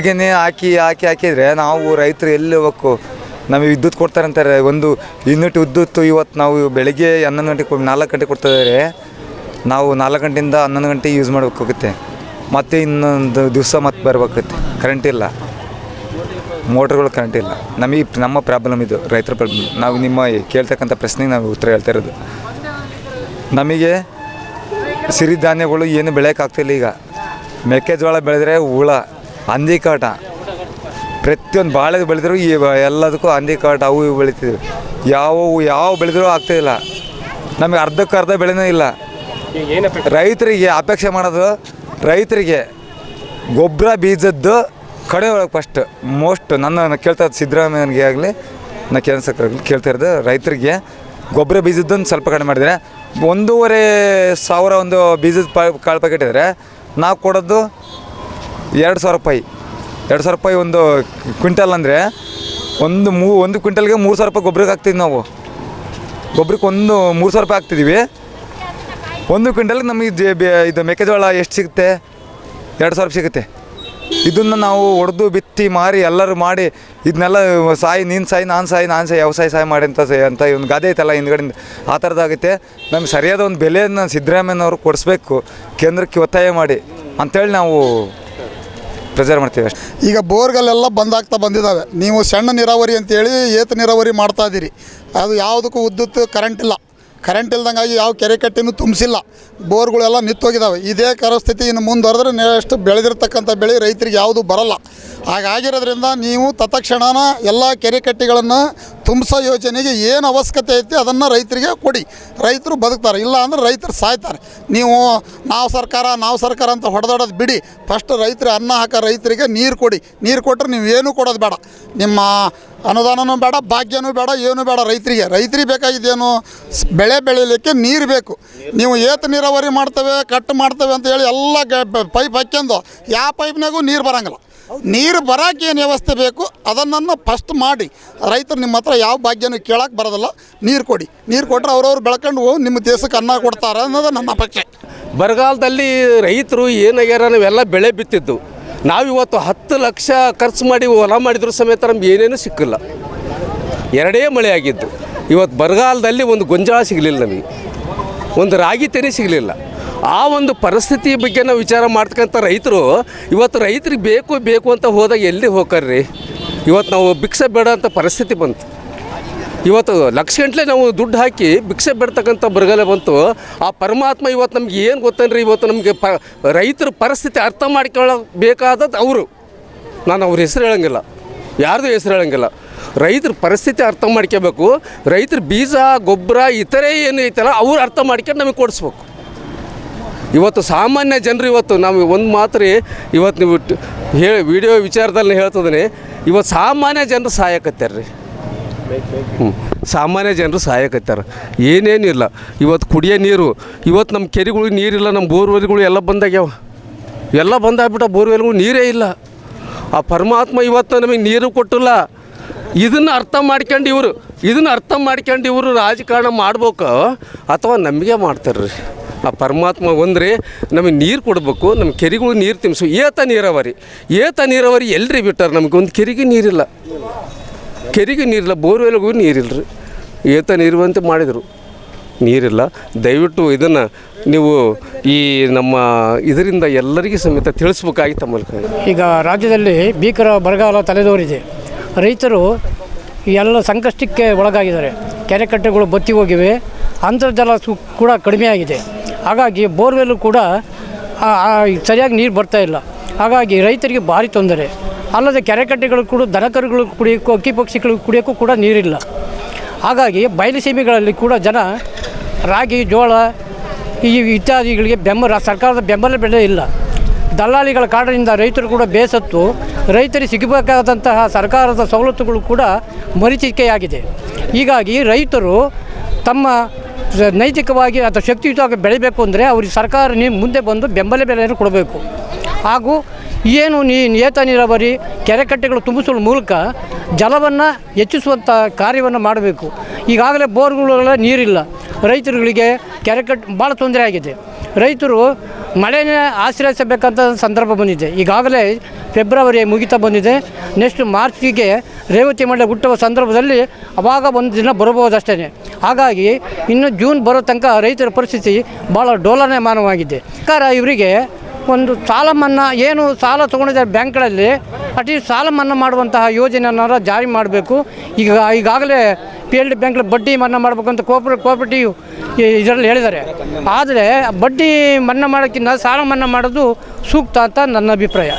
ಬೆಳಗ್ಗೆನೆ ಹಾಕಿ ಹಾಕಿ, ಹಾಕಿದರೆ ನಾವು ರೈತರು ಎಲ್ಲಿ ಹೋಗ್ಬೇಕು? ನಮಗೆ ವಿದ್ಯುತ್ ಕೊಡ್ತಾರೆ ಅಂತಾರೆ. ಒಂದು ಯೂನಿಟ್ ವಿದ್ಯುತ್ ಇವತ್ತು ನಾವು ಬೆಳಗ್ಗೆ ಹನ್ನೊಂದು ಗಂಟೆಗೆ ನಾಲ್ಕು ಗಂಟೆಗೆ ಕೊಡ್ತಿದ್ದಾರೆ ನಾವು ನಾಲ್ಕು ಗಂಟೆಯಿಂದ ಹನ್ನೊಂದು ಗಂಟೆ ಯೂಸ್ ಮಾಡಬೇಕಾಗುತ್ತೆ. ಮತ್ತು ಇನ್ನೊಂದು ದಿವಸ ಮತ್ತೆ ಬರ್ಬೇಕಾಗುತ್ತೆ. ಕರೆಂಟ್ ಇಲ್ಲ. ಮೋಟ್ರ್ಗಳು ಕರೆಂಟ್ ಇಲ್ಲ. ನಮಗೆ ನಮ್ಮ ಪ್ರಾಬ್ಲಮ್ ಇದು, ರೈತರ ಪ್ರಾಬ್ಲಮ್ ನಾವು ನಿಮ್ಮ ಕೇಳ್ತಕ್ಕಂಥ ಪ್ರಶ್ನೆಗೆ ನಾವು ಉತ್ತರ ಹೇಳ್ತಾ ಇರೋದು. ನಮಗೆ ಸಿರಿಧಾನ್ಯಗಳು ಏನು ಬೆಳೆಯೋಕ್ಕಾಗ್ತಿಲ್ಲ ಈಗ. ಮೆಕ್ಕೆಜೋಳ ಬೆಳೆದ್ರೆ ಹುಳ. ಹಂದಿ ಕಾಟ ಪ್ರತಿಯೊಂದು ಬಾಳೆ ಬೆಳೆದ್ರು ಈ ಎಲ್ಲದಕ್ಕೂ ಹಂದಿ ಕಾಟ ಅವು ಇವು ಬೆಳಿತಿದ್ವಿ ಯಾವ ಯಾವ ಬೆಳೆದ್ರೂ ಇಲ್ಲ. ನಮಗೆ ಅರ್ಧಕ್ಕೆ ಅರ್ಧ ಬೆಳೆನೂ ಇಲ್ಲ. ರೈತರಿಗೆ ಅಪೇಕ್ಷೆ ಮಾಡೋದು ರೈತರಿಗೆ ಗೊಬ್ಬರ ಬೀಜದ್ದು ಕಡೆ ಒಳಗೆ ಫಸ್ಟ್ ಮೋಸ್ಟ್ ನನ್ನ ಕೇಳ್ತಾ ಸಿದ್ದರಾಮಯ್ಯನಿಗೆ ಆಗಲಿ, ನಾ ಕೇಂದ್ರ ಕೇಳ್ತಾ ಇರೋದು ರೈತರಿಗೆ ಗೊಬ್ಬರ ಬೀಜದ್ದೊಂದು ಸ್ವಲ್ಪ ಕಡಿಮೆ ಮಾಡಿದರೆ ಒಂದೂವರೆ ಸಾವಿರ ಒಂದು ಬೀಜದ ಪಾ ಕಾಳು ಪ್ಯಾಕೆಟ್ ಇದ್ದರೆ ನಾವು ಕೊಡೋದು ಎರಡು ಸಾವಿರ ರೂಪಾಯಿ. ಎರಡು ಸಾವಿರ ರೂಪಾಯಿ ಒಂದು ಕ್ವಿಂಟಲ್ ಅಂದರೆ ಒಂದು ಮೂ, ಒಂದು ಕ್ವಿಂಟಲ್ಗೆ ಮೂರು ಸಾವಿರ ರೂಪಾಯಿ ಗೊಬ್ಬರಕ್ಕೆ ಹಾಕ್ತಿದ್ವಿ ನಾವು. ಗೊಬ್ಬರಕ್ಕೆ ಒಂದು ಮೂರು ಸಾವಿರ ರೂಪಾಯಿ ಹಾಕ್ತಿದ್ದೀವಿ ಒಂದು ಕ್ವಿಂಟಲ್ಗೆ ನಮಗೆ ಇದು ಮೆಕ್ಕೆಜೋಳ ಎಷ್ಟು ಸಿಗುತ್ತೆ? ಎರಡು ಸಾವಿರ ಸಿಗುತ್ತೆ. ಇದನ್ನು ನಾವು ಹೊಡೆದು ಬಿತ್ತಿ ಮಾರಿ ಎಲ್ಲರೂ ಮಾಡಿ ಇದನ್ನೆಲ್ಲ ಸಾಯಿ, ನೀನು ಸಾಯಿ, ನಾನು ಸಾಯಿ ನಾನು ಸಾಯಿ, ವ್ಯವಸಾಯ ಸಾಯಿ ಮಾಡಿ ಅಂತ ಅಂತ ಒಂದು ಗಾದೆ ಐತಲ್ಲ ಹಿಂದ್ಗಡೆಯಿಂದ ಆ ಥರದ್ದಾಗುತ್ತೆ ನಮ್ಗೆ ಸರಿಯಾದ ಒಂದು ಬೆಲೆಯನ್ನು ಸಿದ್ದರಾಮಯ್ಯನವರು ಕೊಡಿಸ್ಬೇಕು. ಕೇಂದ್ರಕ್ಕೆ ಒತ್ತಾಯ ಮಾಡಿ. ಅಂಥೇಳಿ ನಾವು ಪ್ರೆಸರ್ ಮಾಡ್ತೀವಿ ಅಷ್ಟೇ. ಈಗ ಬೋರ್ಗಳೆಲ್ಲ ಬಂದಾಗ್ತಾ ಬಂದಿದ್ದಾವೆ ನೀವು ಸಣ್ಣ ನೀರಾವರಿ ಅಂತೇಳಿ ಏತ ನೀರಾವರಿ ಮಾಡ್ತಾ ಇದ್ದೀರಿ ಅದು ಯಾವುದಕ್ಕೂ ವಿದ್ಯುತ್ ಕರೆಂಟ್ ಇಲ್ಲ. ಕರೆಂಟ್ ಇಲ್ದಂಗಾಗಿ ಯಾವ ಕೆರೆ ಕಟ್ಟಿನೂ ತುಂಬಿಸಿಲ್ಲ. ಬೋರ್ಗಳೆಲ್ಲ ನಿಂತೋಗಿದ್ದಾವೆ ಇದೇ ಕರಸ್ಥಿತಿ ಇನ್ನು ಮುಂದುವರೆದ್ರೆ ನೆಕ್ಸ್ಟ್ ಬೆಳೆದಿರ್ತಕ್ಕಂಥ ಬೆಳೆ ರೈತರಿಗೆ ಯಾವುದು ಬರಲ್ಲ. ಹಾಗಾಗಿರೋದ್ರಿಂದ ನೀವು ತತ್ಕ್ಷಣನ ಎಲ್ಲ ಕೆರೆ ಕಟ್ಟಿಗಳನ್ನು ತುಂಬಿಸೋ ಯೋಜನೆಗೆ ಏನು ಅವಶ್ಯಕತೆ ಐತಿ ಅದನ್ನು ರೈತರಿಗೆ ಕೊಡಿ. ರೈತರು ಬದುಕ್ತಾರೆ, ಇಲ್ಲ ಅಂದ್ರೆ ರೈತರು ಸಾಯ್ತಾರೆ. ನೀವು ನಾವು ಸರ್ಕಾರ ನಾವು ಸರ್ಕಾರ ಅಂತ ಹೊಡೆದಾಡೋದು ಬಿಡಿ. ಫಸ್ಟ್ ರೈತರು ಅನ್ನ ಹಾಕೋ, ರೈತರಿಗೆ ನೀರು ಕೊಡಿ. ನೀರು ಕೊಟ್ಟರೆ ನೀವು ಏನೂ ಕೊಡೋದು ಬೇಡ. ನಿಮ್ಮ ಅನುದಾನನೂ ಬೇಡ, ಭಾಗ್ಯನೂ ಬೇಡ, ಏನೂ ಬೇಡ ರೈತರಿಗೆ. ರೈತರಿಗೆ ಬೇಕಾಗಿದ್ದೇನು ಬೆಳೆ ಬೆಳೀಲಿಕ್ಕೆ ನೀರು ಬೇಕು. ನೀವು ಏತ ನೀರಾವರಿ ಮಾಡ್ತೇವೆ, ಕಟ್ ಮಾಡ್ತೇವೆ ಅಂತ ಹೇಳಿ ಎಲ್ಲ ಪೈಪ್ ಹಾಕ್ಯಂದು ಯಾವ ಪೈಪ್ನಾಗೂ ನೀರು ಬರಂಗಿಲ್ಲ. ನೀರು ಬರೋಕೆ ಏನು ವ್ಯವಸ್ಥೆ ಬೇಕು ಅದನ್ನು ಫಸ್ಟ್ ಮಾಡಿ. ರೈತರು ನಿಮ್ಮ ಹತ್ರ ಯಾವ ಭಾಗ್ಯನೂ ಕೇಳಕ್ಕೆ ಬರೋದಿಲ್ಲ, ನೀರು ಕೊಡಿ. ನೀರು ಕೊಟ್ಟರೆ ಅವ್ರವ್ರು ಬೆಳ್ಕೊಂಡು ಹೋಗಿ ನಿಮ್ಮ ದೇಶಕ್ಕೆ ಅನ್ನ ಕೊಡ್ತಾರೆ ಅನ್ನೋದು ನನ್ನ ಅಪೇಕ್ಷೆ. ಬರಗಾಲದಲ್ಲಿ ರೈತರು ಏನಾಗ್ಯಾರ ನಾವೆಲ್ಲ ಬೆಳೆ ಬಿತ್ತಿದ್ದು. ನಾವಿವತ್ತು ಹತ್ತು ಲಕ್ಷ ಖರ್ಚು ಮಾಡಿ ಹೊಲ ಮಾಡಿದ್ರು ಸಮೇತ ನಮ್ಗೆ ಏನೇನು ಸಿಕ್ಕಿಲ್ಲ. ಎರಡೇ ಮಳೆ ಆಗಿದ್ದು. ಇವತ್ತು ಬರಗಾಲದಲ್ಲಿ ಒಂದು ಗೊಂಜಾಳ ಸಿಗಲಿಲ್ಲ ನಮಗೆ. ಒಂದು ರಾಗಿ ತೆನೆ ಸಿಗಲಿಲ್ಲ. ಆ ಒಂದು ಪರಿಸ್ಥಿತಿ ಬಗ್ಗೆ ನಾವು ವಿಚಾರ ಮಾಡ್ತಕ್ಕಂಥ ರೈತರು, ಇವತ್ತು ರೈತರಿಗೆ ಬೇಕು ಬೇಕು ಅಂತ ಹೋದಾಗ ಎಲ್ಲಿ ಹೋಗ್ರಿ ಇವತ್ತು ನಾವು ಭಿಕ್ಷೆ ಬೇಡ ಅಂತ ಪರಿಸ್ಥಿತಿ ಬಂತು. ಇವತ್ತು ಲಕ್ಷ ಗಂಟಲೆ ನಾವು ದುಡ್ಡು ಹಾಕಿ ಭಿಕ್ಷೆ ಬಿಡ್ತಕ್ಕಂಥ ಬರಗಾಲ ಬಂತು. ಆ ಪರಮಾತ್ಮ ಇವತ್ತು ನಮ್ಗೆ ಏನು ಗೊತ್ತೇನ್ರಿ? ಇವತ್ತು ನಮಗೆ ಪ, ರೈತರ ಪರಿಸ್ಥಿತಿ ಅರ್ಥ ಮಾಡ್ಕೊಳ್ಳಬೇಕಾದದ್ದು ಅವರು. ನಾನು ಅವ್ರ ಹೆಸರು ಹೇಳೋಂಗಿಲ್ಲ. ಯಾರ್ದು ಹೆಸರು ಹೇಳೋಂಗಿಲ್ಲ. ರೈತರ ಪರಿಸ್ಥಿತಿ ಅರ್ಥ ಮಾಡ್ಕೋಬೇಕು ರೈತರ ಬೀಜ, ಗೊಬ್ಬರ, ಇತರೆ ಏನು ಐತಲ್ಲ, ಅವ್ರು ಅರ್ಥ ಮಾಡ್ಕೊಂಡು ನಮಗೆ ಕೊಡಿಸ್ಬೇಕು. ಇವತ್ತು ಸಾಮಾನ್ಯ ಜನರು ಇವತ್ತು ನಾವು ಒಂದು ಮಾತ್ರ ಇವತ್ತು ನೀವು ಹೇಳಿ, ವಿಡಿಯೋ ವಿಚಾರದಲ್ಲಿ ಹೇಳ್ತದೇ ಇವತ್ತು ಸಾಮಾನ್ಯ ಜನರು ಸಹಾಯಕತ್ಯಾರ ರೀ ಹ್ಞೂ ಸಾಮಾನ್ಯ ಜನರು ಸಹಾಯಕತ್ಯಾರ. ಏನೇನಿಲ್ಲ ಇವತ್ತು ಕುಡಿಯೋ ನೀರು, ಇವತ್ತು ನಮ್ಮ ಕೆರೆಗಳಿಗೆ ನೀರಿಲ್ಲ ನಮ್ಮ ಬೋರ್ವೆಲ್ಗಳು ಎಲ್ಲ ಬಂದಾಗ್ಯಾವ. ಎಲ್ಲ ಬಂದಾಗ್ಬಿಟ್ಟ ಬೋರ್ವೆಲ್ಗಳು ನೀರೇ ಇಲ್ಲ. ಆ ಪರಮಾತ್ಮ ಇವತ್ತು ನಮಗೆ ನೀರು ಕೊಟ್ಟಿಲ್ಲ. ಇದನ್ನು ಅರ್ಥ ಮಾಡ್ಕೊಂಡು ಇವರು, ಇದನ್ನು ಅರ್ಥ ಮಾಡ್ಕೊಂಡು ಇವರು ರಾಜಕಾರಣ ಮಾಡ್ಬೇಕು ಅಥವಾ ನಮಗೆ ಮಾಡ್ತಾರೆ ರೀ ಆ ಪರಮಾತ್ಮ ಒಂದ್ರೆ, ನಮಗೆ ನೀರು ಕೊಡಬೇಕು ನಮ್ಮ ಕೆರೆಗಳು ನೀರು ತಿನ್ನಿಸು ಏತ ನೀರಾವರಿ. ಏತ ನೀರಾವರಿ ಎಲ್ಲರಿ ಬಿಟ್ಟಾರೆ ನಮಗೆ? ಒಂದು ಕೆರೆಗೆ ನೀರಿಲ್ಲ. ಕೆರೆಗೆ ನೀರಿಲ್ಲ, ಬೋರ್ವೆಲ್ಗೂ ನೀರಿಲ್ಲ ರೀ ಏತ ನೀರುವಂತೆ ಮಾಡಿದರು. ನೀರಿಲ್ಲ. ದಯವಿಟ್ಟು ಇದನ್ನು ನೀವು ಈ ನಮ್ಮ ಇದರಿಂದ ಎಲ್ಲರಿಗೂ ಸಮೇತ ತಿಳಿಸ್ಬೇಕಾಗಿತ್ತು ಮೂಲಕ ಈಗ ರಾಜ್ಯದಲ್ಲಿ ಭೀಕರ ಬರಗಾಲ ತಲೆದೋರಿದೆ. ರೈತರು ಎಲ್ಲ ಸಂಕಷ್ಟಕ್ಕೆ ಒಳಗಾಗಿದ್ದಾರೆ. ಕೆರೆ ಕಟ್ಟೆಗಳು ಬತ್ತಿ ಹೋಗಿವೆ. ಅಂತರ್ಜಲ ಕೂಡ ಕಡಿಮೆ ಆಗಿದೆ. ಹಾಗಾಗಿ ಬೋರ್ವೆಲ್ಲು ಕೂಡ ಸರಿಯಾಗಿ ನೀರು ಬರ್ತಾ ಇಲ್ಲ. ಹಾಗಾಗಿ ರೈತರಿಗೆ ಭಾರಿ ತೊಂದರೆ. ಅಲ್ಲದೆ ಕೆರೆಕಟ್ಟೆಗಳು ಕೂಡ ದನಕರುಗಳು ಕುಡಿಯೋಕ್ಕೂ, ಅಕ್ಕಿ ಪಕ್ಷಿಗಳು ಕುಡಿಯೋಕ್ಕೂ ಕೂಡ ನೀರಿಲ್ಲ. ಹಾಗಾಗಿ ಬಯಲು ಸೀಮೆಗಳಲ್ಲಿ ಕೂಡ ಜನ ರಾಗಿ, ಜೋಳ, ಈ ಇತ್ಯಾದಿಗಳಿಗೆ ಬೆಂಬಲ ಸರ್ಕಾರದ ಬೆಂಬಲ ಬೆಲೆ ಇಲ್ಲ. ದಲ್ಲಾಳಿಗಳ ಕಾರಣದಿಂದ ರೈತರು ಕೂಡ ಬೇಸತ್ತು. ರೈತರಿಗೆ ಸಿಗಬೇಕಾದಂತಹ ಸರ್ಕಾರದ ಸವಲತ್ತುಗಳು ಕೂಡ ಮರೀಚಿಕೆಯಾಗಿದೆ ಹೀಗಾಗಿ ರೈತರು ತಮ್ಮ ನೈತಿಕವಾಗಿ ಅಥವಾ ಶಕ್ತಿಯುತವಾಗಿ ಬೆಳಿಬೇಕು ಅಂದರೆ ಅವ್ರಿಗೆ ಸರ್ಕಾರ ನೀವು ಮುಂದೆ ಬಂದು ಬೆಂಬಲ ಬೆಲೆಯನ್ನು ಕೊಡಬೇಕು. ಹಾಗೂ ಏನು ನೀ ಏತ ನೀರಾವರಿ ಕೆರೆಕಟ್ಟೆಗಳು ತುಂಬಿಸುವ ಮೂಲಕ ಜಲವನ್ನು ಹೆಚ್ಚಿಸುವಂಥ ಕಾರ್ಯವನ್ನು ಮಾಡಬೇಕು. ಈಗಾಗಲೇ ಬೋರ್ಗಳೆಲ್ಲ ನೀರಿಲ್ಲ. ರೈತರುಗಳಿಗೆ ಕೆರೆಕಟ್ಟು ಭಾಳ ತೊಂದರೆ ಆಗಿದೆ. ರೈತರು ಮಳೆನೇ ಆಶ್ರಯಿಸಬೇಕಂತ ಸಂದರ್ಭ ಬಂದಿದೆ. ಈಗಾಗಲೇ ಫೆಬ್ರವರಿ ಮುಗಿತಾ ಬಂದಿದೆ. ನೆಕ್ಸ್ಟ್ ಮಾರ್ಚಿಗೆ ರೇವತಿ ಮಳೆ ಹುಟ್ಟುವ ಸಂದರ್ಭದಲ್ಲಿ ಅವಾಗ ಒಂದು ದಿನ ಬರಬಹುದು ಅಷ್ಟೇ ಹಾಗಾಗಿ ಇನ್ನು ಜೂನ್ ಬರೋ ತನಕ ರೈತರ ಪರಿಸ್ಥಿತಿ ಭಾಳ ಡೋಲನಮಾನವಾಗಿದೆ ಸರ್ಕಾರ ಇವರಿಗೆ ಒಂದು ಸಾಲ ಮನ್ನಾ ಏನು ಸಾಲ ತೊಗೊಂಡಿದ್ದಾರೆ ಬ್ಯಾಂಕ್ಗಳಲ್ಲಿ ಅಟ್ಲೀಸ್ಟ್ ಸಾಲ ಮನ್ನಾ ಮಾಡುವಂತಹ ಯೋಜನೆಯನ್ನಾರ ಜಾರಿ ಮಾಡಬೇಕು. ಈಗ, ಈಗಾಗಲೇ ಪಿ ಎಲ್ ಡಿ ಬ್ಯಾಂಕ್ಗಳ ಬಡ್ಡಿ ಮನ್ನಾ ಮಾಡಬೇಕು ಅಂತ ಕೋಪರ್ ಕೋಪರೇಟಿವ್ ಇದರಲ್ಲಿ ಹೇಳಿದ್ದಾರೆ. ಆದರೆ ಬಡ್ಡಿ ಮನ್ನಾ ಮಾಡೋಕ್ಕಿಂತ ಸಾಲ ಮನ್ನಾ ಮಾಡೋದು ಸೂಕ್ತ ಅಂತ ನನ್ನ ಅಭಿಪ್ರಾಯ.